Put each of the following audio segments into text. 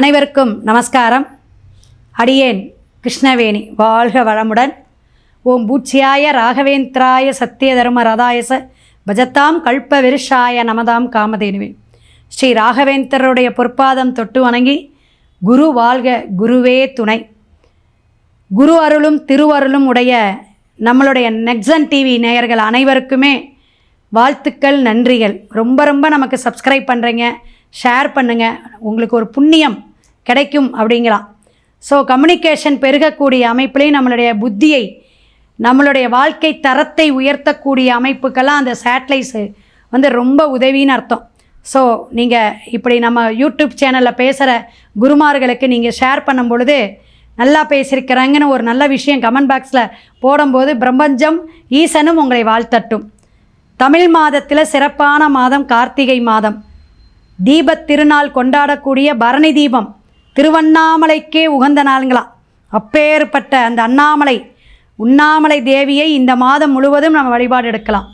அனைவருக்கும் நமஸ்காரம். அடியேன் கிருஷ்ணவேணி வாழ்க வளமுடன். ஓம் பூச்சியாய ராகவேந்திராய சத்திய தர்ம ரதாயச பஜத்தாம் கல்ப விருஷாய நமதாம் காமதேனுவே. ஸ்ரீ ராகவேந்தருடைய பொற்பாதம் தொட்டு வணங்கி குரு வாழ்க குருவே துணை. குரு அருளும் திருவருளும் உடைய நம்மளுடைய நெக்ஸன் டிவி நேயர்கள் அனைவருக்குமே வாழ்த்துக்கள் நன்றிகள். ரொம்ப ரொம்ப நமக்கு சப்ஸ்கிரைப் பண்ணுறீங்க ஷேர் பண்ணுங்கள் உங்களுக்கு ஒரு புண்ணியம் கிடைக்கும் அப்படிங்களாம். ஸோ கம்யூனிகேஷன் பெருகக்கூடிய அமைப்புலேயும் நம்மளுடைய புத்தியை நம்மளுடைய வாழ்க்கை தரத்தை உயர்த்தக்கூடிய அமைப்புக்கெல்லாம் அந்த சேட்டலைட்ஸு வந்து ரொம்ப உதவின்னு அர்த்தம். ஸோ நீங்கள் இப்படி நம்ம யூடியூப் சேனலில் பேசுகிற குருமார்களுக்கு நீங்கள் ஷேர் பண்ணும் பொழுது நல்லா பேசியிருக்கிறாங்கன்னு ஒரு நல்ல விஷயம் கமெண்ட் பாக்ஸில் போடும்போது பிரபஞ்சம் ஈசனும் உங்களை வாழ்த்தட்டும். தமிழ் மாதத்தில் சிறப்பான மாதம் கார்த்திகை மாதம். தீபத் திருநாள் கொண்டாடக்கூடிய பரணி தீபம். திருவண்ணாமலைக்கே உகந்த நாளுங்களாம் அப்பேற்பட்ட அந்த அண்ணாமலை உண்ணாமலை தேவியை இந்த மாதம் முழுவதும் நம்ம வழிபாடு எடுக்கலாம்.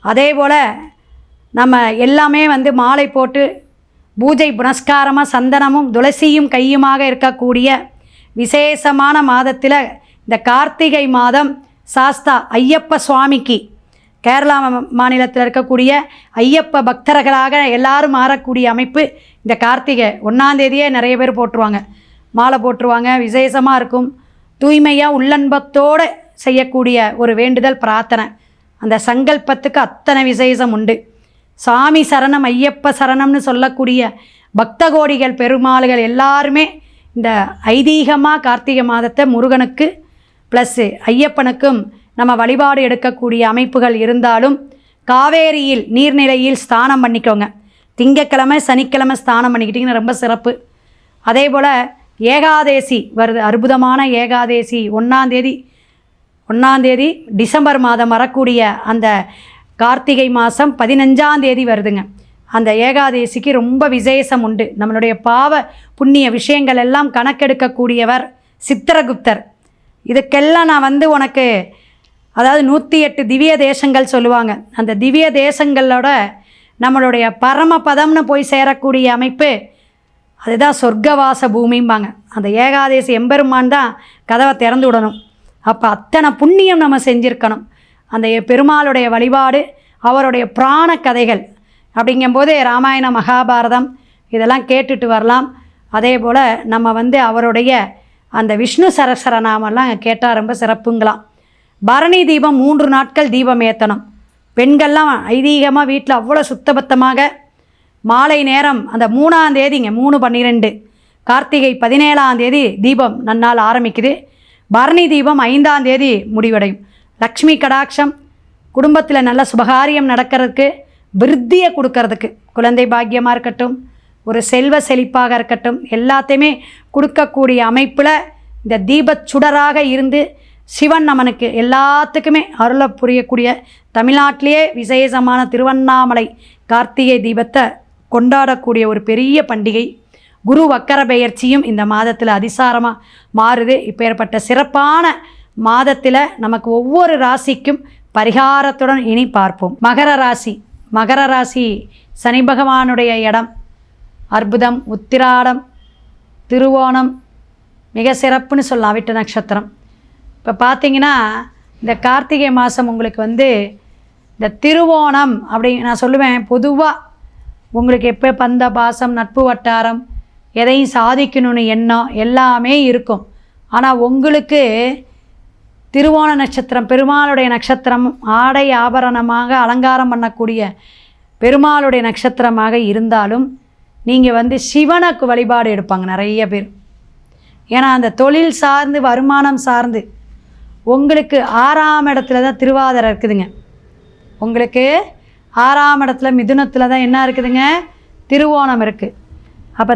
அதே போல் நம்ம எல்லாமே வந்து மாலை போட்டு பூஜை புனஸ்காரமாக சந்தனமும் துளசியும் கையுமாக இருக்கக்கூடிய விசேஷமான மாதத்தில் இந்த கார்த்திகை மாதம் சாஸ்தா ஐயப்ப சுவாமிக்கு கேரளா மா- மாநிலத்தில் இருக்கக்கூடிய ஐயப்ப பக்தர்களாக எல்லாரும் மாறக்கூடிய அமைப்பு இந்த கார்த்திகை. ஒன்றாந்தேதியே நிறைய பேர் போட்டுருவாங்க. மாலை போட்டுருவாங்க விசேஷமாக இருக்கும். தூய்மையாக உள்ளன்பத்தோடு செய்யக்கூடிய ஒரு வேண்டுதல் பிரார்த்தனை. அந்த சங்கல்பத்துக்கு அத்தனை விசேஷம் உண்டு. சாமி சரணம் ஐயப்ப சரணம்னு சொல்லக்கூடிய பக்த கோடிகள் பெருமாள்கள் எல்லாருமே இந்த ஐதீகமாக கார்த்திகை மாதத்தை முருகனுக்கு ப்ளஸ்ஸு ஐயப்பனுக்கும் நம்ம வழிபாடு எடுக்கக்கூடிய அமைப்புகள் இருந்தாலும் காவேரியில் நீர்நிலையில் ஸ்தானம் பண்ணிக்கோங்க. திங்கக்கிழமை சனிக்கிழமை ஸ்தானம் பண்ணிக்கிட்டிங்கன்னா ரொம்ப சிறப்பு. அதே போல் ஏகாதேசி வருது. அற்புதமான ஏகாதேசி. ஒன்றாந்தேதி ஒன்றாந்தேதி டிசம்பர் மாதம் வரக்கூடிய அந்த கார்த்திகை மாதம் பதினஞ்சாந்தேதி வருதுங்க. அந்த ஏகாதேசிக்கு ரொம்ப விசேஷம் உண்டு. நம்மளுடைய பாவ புண்ணிய விஷயங்கள் எல்லாம் கணக்கெடுக்கக்கூடியவர் சித்திரகுப்தர். இதுக்கெல்லாம் நான் வந்து உனக்கு அதாவது நூற்றி எட்டு திவ்ய தேசங்கள் சொல்லுவாங்க. அந்த திவ்ய தேசங்களோட நம்மளுடைய பரமபதம்னு போய் சேரக்கூடிய அமைப்பு அதுதான் சொர்க்கவாச பூமிம்பாங்க. அந்த ஏகாதேசி எம்பெருமான் தான் கதவை திறந்து விடணும். அப்போ அத்தனை புண்ணியம் நம்ம செஞ்சுருக்கணும். அந்த பெருமாளுடைய வழிபாடு அவருடைய புராண கதைகள் அப்படிங்கும்போது ராமாயண மகாபாரதம் இதெல்லாம் கேட்டுட்டு வரலாம். அதே போல் நம்ம வந்து அவருடைய அந்த விஷ்ணு சரஸ்வர நாமெல்லாம் கேட்டால் ரொம்ப சிறப்புங்களாம். பரணி தீபம் மூன்று நாட்கள் தீபம் ஏற்றணும் பெண்கள்லாம் ஐதீகமாக வீட்டில் அவ்வளோ சுத்தபத்தமாக மாலை நேரம் அந்த மூணாம் தேதிங்க மூணு பன்னிரெண்டு. கார்த்திகை பதினேழாம் தேதி தீபம் நன்னால் ஆரம்பிக்குது. பரணி தீபம் ஐந்தாம் தேதி முடிவடையும். லக்ஷ்மி கடாட்சம் குடும்பத்தில் நல்ல சுபகாரியம் நடக்கிறதுக்கு விருத்தியை கொடுக்கறதுக்கு. குழந்தை பாக்கியமாக இருக்கட்டும் ஒரு செல்வ செழிப்பாக இருக்கட்டும் எல்லாத்தையுமே கொடுக்கக்கூடிய அமைப்பில் இந்த தீபச் சுடராக இருந்து சிவன் நமனுக்கு எல்லாத்துக்குமே அருளை புரியக்கூடிய தமிழ்நாட்டிலேயே விசேஷமான திருவண்ணாமலை கார்த்திகை தீபத்தை கொண்டாடக்கூடிய ஒரு பெரிய பண்டிகை. குரு வக்கர பெயர்ச்சியும் இந்த மாதத்தில் அதிசாரமாக மாறுது. இப்பேற்பட்ட சிறப்பான மாதத்தில் நமக்கு ஒவ்வொரு ராசிக்கும் பரிகாரத்துடன் இனி பார்ப்போம். மகர ராசி. மகர ராசி சனி பகவானுடைய இடம். அற்புதம் உத்திராடம் திருவோணம் மிக சிறப்புன்னு சொல்லலாம் விட்டு நட்சத்திரம். இப்போ பார்த்தீங்கன்னா இந்த கார்த்திகை மாதம் உங்களுக்கு வந்து இந்த திருவோணம் அப்படி நான் சொல்லுவேன் பொதுவாக உங்களுக்கு எப்போ பந்த பாசம் நட்பு வட்டாரம் எதையும் சாதிக்கணும்னு எண்ணம் எல்லாமே இருக்கும். ஆனால் உங்களுக்கு திருவோண நட்சத்திரம் பெருமாளுடைய நட்சத்திரம் ஆடை ஆபரணமாக அலங்காரம் பண்ணக்கூடிய பெருமாளுடைய நட்சத்திரமாக இருந்தாலும் நீங்கள் வந்து சிவனுக்கு வழிபாடு எடுப்பாங்க நிறைய பேர். ஏன்னா அந்த தொழில் சார்ந்து வருமானம் சார்ந்து உங்களுக்கு ஆறாம் இடத்துல தான் திருவாதிரை இருக்குதுங்க. உங்களுக்கு ஆறாம் இடத்துல மிதுனத்தில் தான் என்ன இருக்குதுங்க? திருவோணம் இருக்குது அப்போ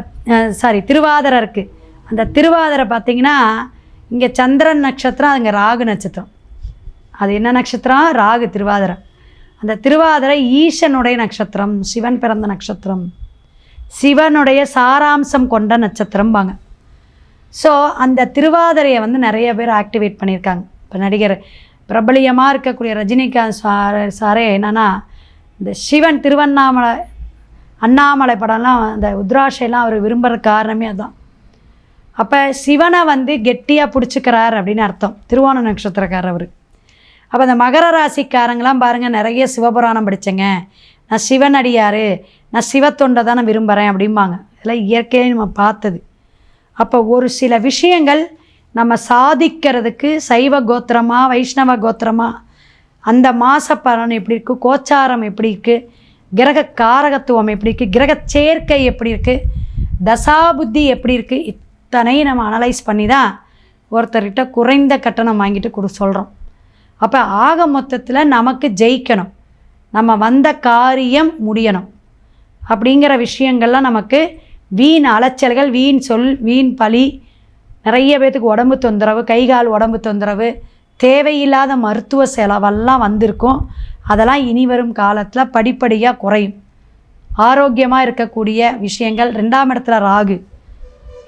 சாரி திருவாதிரை இருக்குது அந்த திருவாதிரை பார்த்தீங்கன்னா இங்கே சந்திரன் நட்சத்திரம் அதுங்க ராகு நட்சத்திரம். அது என்ன நட்சத்திரம்? ராகு திருவாதிரை. அந்த திருவாதிரை ஈசனுடைய நட்சத்திரம் சிவன் பிறந்த நட்சத்திரம். சிவனுடைய சாராம்சம் கொண்ட நட்சத்திரம்பாங்க. ஸோ அந்த திருவாதிரையை வந்து நிறைய பேர் ஆக்டிவேட் பண்ணியிருக்காங்க. இப்போ நடிகர் பிரபலியமாக இருக்கக்கூடிய ரஜினிகாந்த் சார் சாரே என்னென்னா இந்த சிவன் திருவண்ணாமலை அண்ணாமலை படம்லாம் அந்த உத்ராஷையெல்லாம் அவர் விரும்புகிற காரணமே அதுதான் அப்போ சிவனை வந்து கெட்டியாக பிடிச்சிக்கிறார் அப்படின்னு அர்த்தம். திருவோண நட்சத்திரக்காரர் அவர். அப்போ அந்த மகர ராசிக்காரங்களாம் பாருங்கள் நிறைய சிவபுராணம் படித்தேங்க நான் சிவன் அடியார் நான் சிவத்தொண்டை தான் நான் விரும்புகிறேன் அப்படிம்பாங்க. இதெல்லாம் இயற்கையாக நம்ம பார்த்தது. அப்போ ஒரு சில விஷயங்கள் நம்ம சாதிக்கிறதுக்கு சைவ கோத்திரமா வைஷ்ணவ கோத்திரமா? அந்த மாச பலன் எப்படி இருக்குது கோச்சாரம் எப்படி இருக்குது கிரக காரகத்துவம் எப்படி இருக்குது கிரக சேர்க்கை எப்படி இருக்குது தசாபுத்தி எப்படி இருக்குது இத்தனையும் நம்ம அனலைஸ் பண்ணி தான் ஒருத்தர்கிட்ட குறைந்த கட்டணம் வாங்கிட்டு கொடு சொல்கிறோம் அப்போ ஆக மொத்தத்தில் நமக்கு ஜெயிக்கணும். நம்ம வந்த காரியம் முடியணும். அப்படிங்கிற விஷயங்கள்லாம் நமக்கு வீண் அலைச்சல்கள் வீண் சொல் வீண் பழி நிறைய பேத்துக்கு உடம்பு தொந்தரவு கை கால் உடம்பு தொந்தரவு தேவையில்லாத மருத்துவ செலவெல்லாம் வந்திருக்கும். அதெல்லாம் இனி வரும் காலத்தில் படிப்படியாக குறையும். ஆரோக்கியமாக இருக்கக்கூடிய விஷயங்கள் ரெண்டாம் இடத்துல ராகு.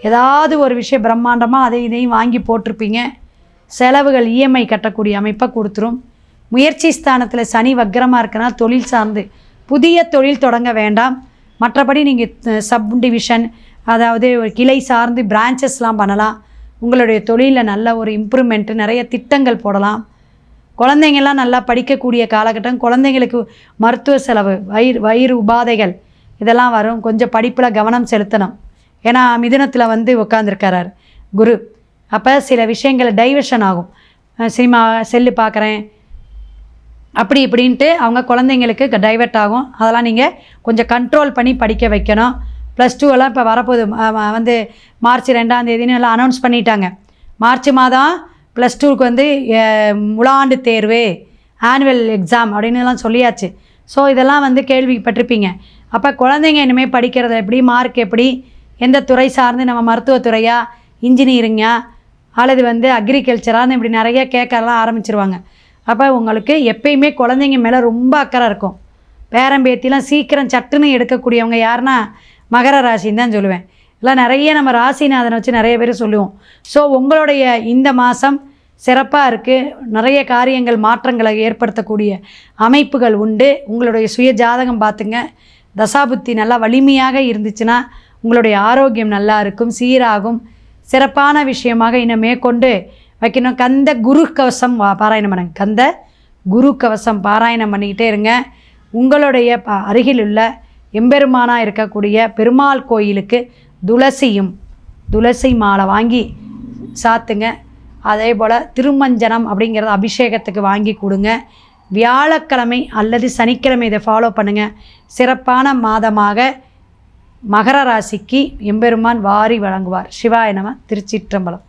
ஏதாவது ஒரு விஷயம் பிரம்மாண்டமாக அதை இதையும் வாங்கி போட்டிருப்பீங்க. செலவுகள் இஎம்ஐ கட்டக்கூடிய அமைப்பை கொடுத்துரும். முயற்சி ஸ்தானத்தில் சனி வக்கரமாக இருக்குன்னா தொழில் சார்ந்து புதிய தொழில் தொடங்க வேண்டாம். மற்றபடி நீங்கள் சப் டிவிஷன் அதாவது ஒரு கிளை சார்ந்து பிரான்ச்சஸ்லாம் பண்ணலாம். உங்களுடைய தொழிலில் நல்ல ஒரு இம்ப்ரூவ்மெண்ட்டு நிறைய திட்டங்கள் போடலாம். குழந்தைங்கள்லாம் நல்லா படிக்கக்கூடிய காலகட்டம் குழந்தைங்களுக்கு மருத்துவ செலவு வயிறு வயிறு உபாதைகள் இதெல்லாம் வரும். கொஞ்சம் படிப்பில் கவனம் செலுத்தணும். ஏன்னா மிதுனத்தில் வந்து உட்காந்துருக்கிறார் குரு. அப்போ சில விஷயங்கள் டைவர்ஷன் ஆகும். சினிமா செல்லு பார்க்குறேன் அப்படி இப்படின்ட்டு அவங்க குழந்தைங்களுக்கு டைவர்ட் ஆகும். அதெல்லாம் நீங்கள் கொஞ்சம் கண்ட்ரோல் பண்ணி படிக்க வைக்கணும். ப்ளஸ் டூ எல்லாம் இப்போ வரப்போகுது. வந்து மார்ச் ரெண்டாம் தேதினு எல்லாம் அனௌன்ஸ் பண்ணிட்டாங்க. மார்ச் மாதம் ப்ளஸ் டூக்கு வந்து உலாண்டு முழாண்டு தேர்வு ஆனுவல் எக்ஸாம் அப்படின்னு எல்லாம் சொல்லியாச்சு. ஸோ இதெல்லாம் வந்து கேள்விப்பட்டிருப்பீங்க. அப்போ குழந்தைங்க இனிமேல் படிக்கிறது எப்படி மார்க் எப்படி எந்த துறை சார்ந்து நம்ம மருத்துவத்துறையா இன்ஜினியரிங்கா அல்லது வந்து அக்ரிகல்ச்சரான்னு இப்படி நிறைய கேட்கலாம் ஆரம்பிச்சிருவாங்க. அப்போ உங்களுக்கு எப்பயுமே குழந்தைங்க மேலே ரொம்ப அக்கறை இருக்கும். பேரம்பேத்திலாம் சீக்கிரம் சட்டுன்னு எடுக்கக்கூடியவங்க யாருன்னா மகர ராசின்னு தான் சொல்லுவேன். எல்லாம் நிறைய நம்ம ராசிநாதனை வச்சு நிறைய பேர் சொல்லுவோம். ஸோ உங்களுடைய இந்த மாதம் சிறப்பாக இருக்குது நிறைய காரியங்கள் மாற்றங்களை ஏற்படுத்தக்கூடிய அமைப்புகள் உண்டு. உங்களுடைய சுய ஜாதகம் பார்த்துங்க. தசாபுத்தி நல்லா வலிமையாக இருந்துச்சுன்னா உங்களுடைய ஆரோக்கியம் நல்லா இருக்கும் சீராகும். சிறப்பான விஷயமாக இன்னும் மேற்கொண்டு வைக்கணும். கந்த குரு கவசம் வா- பாராயணம் பண்ணுங்க. கந்த குரு கவசம் பாராயணம் பண்ணிக்கிட்டே இருங்க. உங்களுடைய ப அருகில் உள்ள எம்பெருமானாக இருக்கக்கூடிய பெருமாள் கோயிலுக்கு துளசியும் துளசி மாலை வாங்கி சாத்துங்க. அதே போல் திருமஞ்சனம் அப்படிங்கிறத அபிஷேகத்துக்கு வாங்கி கொடுங்க. வியாழக்கிழமை அல்லது சனிக்கிழமை இதை ஃபாலோ பண்ணுங்கள் சிறப்பான மாதமாக மகர ராசிக்கு எம்பெருமான் வாரி வழங்குவார். சிவாய நம திருச்சிற்றம்பலம்.